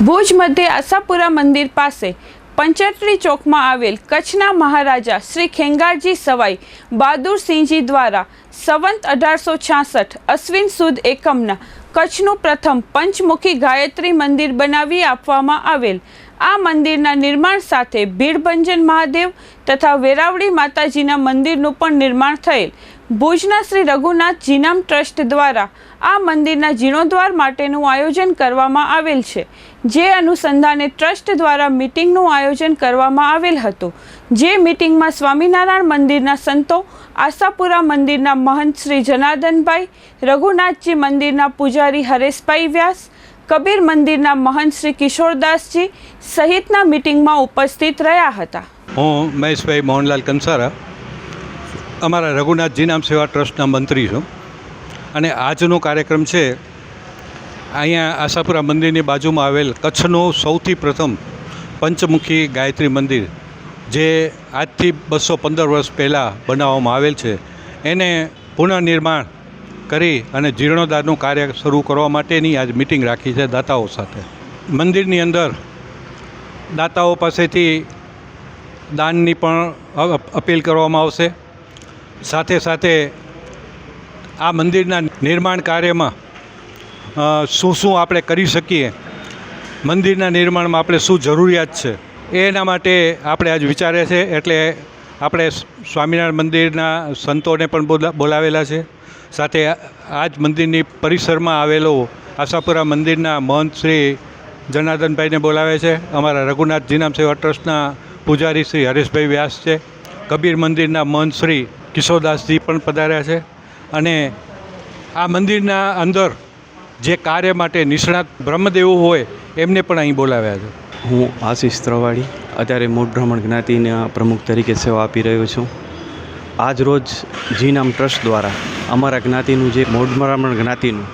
ભુજ મધ્યે આશાપુરા મંદિર પાસે પંચરત્રી ચોકમાં આવેલ કચ્છના મહારાજા શ્રી ખેંગારજી સવાઈ બહાદુરસિંહજી દ્વારા સંવંત અઢારસો છાસઠ અશ્વિન સુદ એકમના કચ્છનું પ્રથમ પંચમુખી ગાયત્રી મંદિર બનાવી આપવામાં આવેલ. આ મંદિરના નિર્માણ સાથે ભીડભંજન મહાદેવ તથા વેરાવળી માતાજીના મંદિરનું પણ નિર્માણ થયેલ. ભુજના શ્રી રઘુનાથ જીનામ ટ્રસ્ટ દ્વારા આ મંદિરના જીર્ણોદ્વાર માટેનું આયોજન કરવામાં આવેલ છે. જે અનુસંધાને ટ્રસ્ટ દ્વારા મિટિંગનું આયોજન કરવામાં આવેલ હતું. જે મિટિંગમાં સ્વામિનારાયણ મંદિરના સંતો, આશાપુરા મંદિરના મહંત શ્રી જનાર્દનભાઈ, રઘુનાથજી મંદિરના પૂજારી હરેશભાઈ વ્યાસ, કબીર મંદિરના મહંત શ્રી કિશોરદાસજી સહિતના મિટિંગમાં ઉપસ્થિત રહ્યા હતા. હું મહેશભાઈ મોહનલાલ કંસારા અમારા રઘુનાથજી નામ સેવા ટ્રસ્ટના મંત્રી છું. અને આજનો કાર્યક્રમ છે, અહીંયા આશાપુરા મંદિરની બાજુમાં આવેલ કચ્છનું સૌથી પ્રથમ પંચમુખી ગાયત્રી મંદિર, જે આજથી બસો પંદર વર્ષ પહેલાં બનાવવામાં આવેલ છે. એને પુનઃનિર્માણ કરી અને જીર્ણોદ્ધારનું કાર્ય શરૂ કરવા માટેની આજ મિટિંગ રાખી છે દાતાઓ સાથે. મંદિરની અંદર દાતાઓ પાસેથી દાનની પણ અપીલ કરવામાં આવશે. સાથે સાથે આ મંદિરના નિર્માણ કાર્યમાં શું શું આપણે કરી શકીએ? મંદિરના નિર્માણમાં આપણે શું જરૂરિયાત છે? એના માટે આપણે આજ વિચારે છે, એટલે આપણે સ્વામિનારાયણ મંદિરના સંતોને પણ બોલા, બોલાવેલા છે. સાથે આ જ મંદિરની પરિસરમાં આવેલો આશાપુરા મંદિરના મહંત શ્રી જનાર્દનભાઈને બોલાવે છે. અમારા રઘુનાથ જીનામ સેવા ટ્રસ્ટના પૂજારી શ્રી હરેશભાઈ વ્યાસ છે. કબીર મંદિરના મહંત શ્રી કિશોરદાસજી પણ પધાર્યા છે. અને આ મંદિરના અંદર જે કાર્ય માટે નિષ્ણાત બ્રહ્મદેવો હોય, એમને પણ અહીં બોલાવ્યા છે. હું આશીષ ત્રવાડી, અત્યારે મૂળ બ્રાહ્મણ જ્ઞાતિના પ્રમુખ તરીકે સેવા આપી રહ્યો છું. આજ રોજ જીનામ ટ્રસ્ટ દ્વારા અમારા જ્ઞાતિનું જે મૂળ બ્રાહ્મણ જ્ઞાતિનું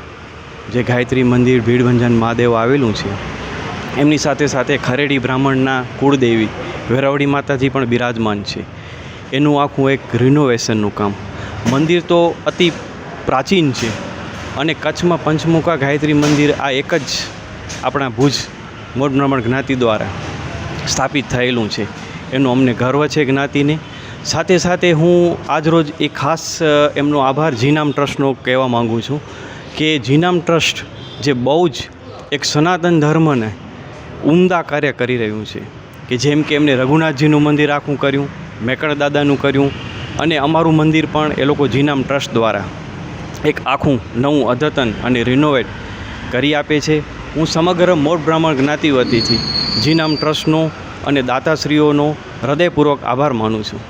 જે ગાયત્રી મંદિર, ભીડભંજન મહાદેવ આવેલું છે, એમની સાથે સાથે ખરેડી બ્રાહ્મણના કુળદેવી વેરાવળી માતાજી પણ બિરાજમાન છે. એનું આખું એક રિનોવેશનનું કામ. મંદિર તો અતિ પ્રાચીન છે અને કચ્છમાં પંચમુખા ગાયત્રી મંદિર આ એક જ આપણા ભુજ બ્રાહ્મણ જ્ઞાતિ દ્વારા સ્થાપિત થયેલું છે. એનું અમને ગર્વ છે જ્ઞાતિને. સાથે સાથે હું આજરોજ એ ખાસ એમનો આભાર જીનામ ટ્રસ્ટનો કહેવા માગું છું કે જીનામ ટ્રસ્ટ જે બહુ જ એક સનાતન ધર્મને ઉમદા કાર્ય કરી રહ્યું છે. કે જેમ કે એમને રઘુનાથજીનું મંદિર આખું કર્યું મેકળ દાદાનું કર્યું અને અમારું મંદિર પણ એ લોકો જીનામ ટ્રસ્ટ દ્વારા એક આખું નવું અદ્યતન અને રિનોવેટ કરી આપે છે. હું સમગ્ર મોટ બ્રાહ્મણ જ્ઞાતિ જીનામ ટ્રસ્ટનો અને દાતાશ્રીઓનો હૃદયપૂર્વક આભાર માનું છું.